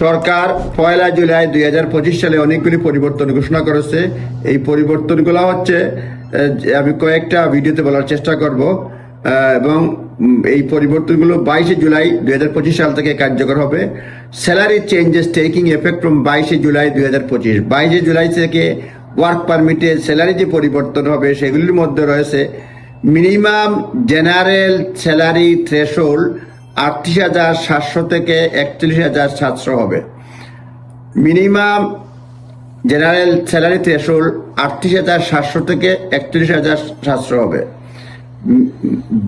সরকার পয়লা জুলাই দুই হাজার পঁচিশ সালে অনেকগুলি পরিবর্তন ঘোষণা করেছে। এই পরিবর্তনগুলো হচ্ছে আমি কয়েকটা ভিডিওতে বলার চেষ্টা করব এবং এই পরিবর্তনগুলো বাইশে জুলাই দুই হাজার পঁচিশ সাল থেকে কার্যকর হবে। Salary changes taking effect from বাইশে জুলাই দুই হাজার পঁচিশ। বাইশে জুলাই থেকে ওয়ার্ক পারমিটে স্যালারি যে পরিবর্তন হবে, সেগুলির মধ্যে রয়েছে মিনিমাম জেনারেল স্যালারি থ্রেশোল্ড আটত্রিশ হাজার সাতশো থেকে একচল্লিশ হাজার সাতশো হবে। মিনিমাম জেনারেল স্যালারি থ্রেশোল্ড আটত্রিশ হাজার সাতশো থেকে একচল্লিশ হাজার সাতশো হবে।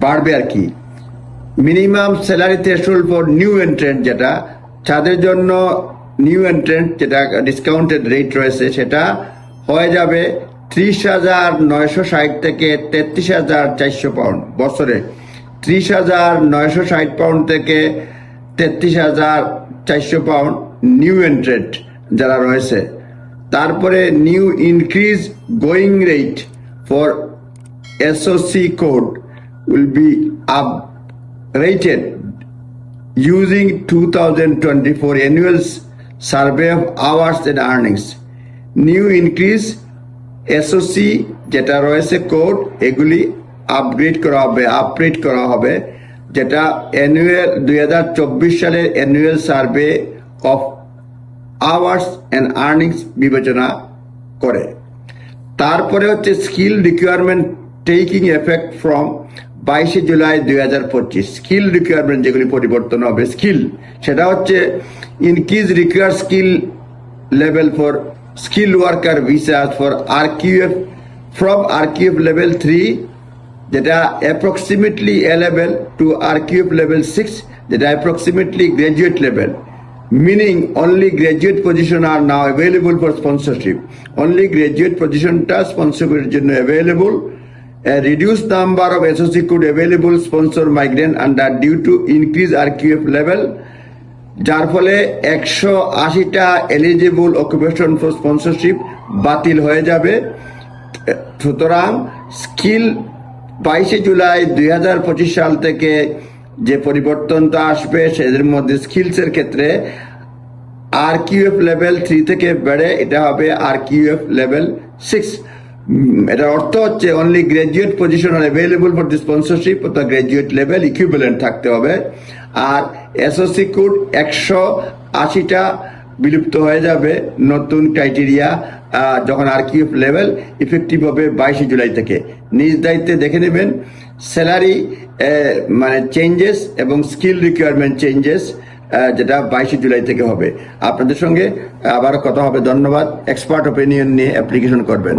বাড়বে আর কি। Minimum salary threshold for new entrant যেটা, তাদের জন্য নিউ এন্ট্রেন্ট যেটা ডিসকাউন্টেড রেট রয়েছে, সেটা হয়ে যাবে ত্রিশ হাজার নয়শো ষাট থেকে তেত্রিশ হাজার চারশো পাউন্ড বছরে। ত্রিশ হাজার নয়শো ষাট পাউন্ড থেকে তেত্রিশ হাজার চারশো পাউন্ড নিউ এন্ট্রেন্ট যারা রয়েছে তারপরে new increase going rate for SOC code will be updated using 2024 annual survey of hours and earnings. New increase SOC যেটা রয়েছে কোড এগুলি আপগ্রেড করা হবে আপগ্রেড করা হবে, যেটা অ্যানুয়াল দুই হাজার চব্বিশ সালের annual survey of hours and earnings বিবেচনা করে। তারপরে হচ্ছে skill requirement taking effect from বাইশে জুলাই দুই হাজার পঁচিশ। স্কিল রিকোয়ারমেন্ট যেগুলি পরিবর্তন হবে স্কিল সেটা হচ্ছে increase require skill level for skill worker visa for R QF from R QF level three যেটা approximately A level to R QF level six যেটা approximately graduate level meaning only graduate position are now available for sponsorship only graduate পজিশনটা স্পন্সরের জন্য available a reduce number of SSC code available sponsor migrant under due to increase R QF level যার ফলে একশো আশিটা eligible occupation for sponsorship বাতিল হয়ে যাবে। সুতরাং স্কিল বাইশে জুলাই দুই হাজার পঁচিশ সাল থেকে যে পরিবর্তনটা আসবে, সেদের মধ্যে স্কিলসের ক্ষেত্রে আর কিউএফ লেভেল থ্রি থেকে বেড়ে এটা হবে আর কিউএফ লেভেল সিক্স এটার অর্থ হচ্ছে only graduate position are available for the sponsorship অর্থাৎ গ্রাজুয়েট লেভেল ইকুইভ্যালেন্ট থাকতে হবে। আর এসওসি কোড একশো আশিটা বিলুপ্ত হয়ে যাবে নতুন ক্রাইটেরিয়া যখন আর কি লেভেল ইফেক্টিভ হবে বাইশে জুলাই থেকে। নিজ দায়িত্বে দেখে নেবেন স্যালারি মানে চেঞ্জেস এবং স্কিল রিকোয়ারমেন্ট চেঞ্জেস যেটা বাইশে জুলাই থেকে হবে। আপনাদের সঙ্গে আবার কথা হবে। ধন্যবাদ। এক্সপার্ট ওপিনিয়ন নিয়ে অ্যাপ্লিকেশন করবেন।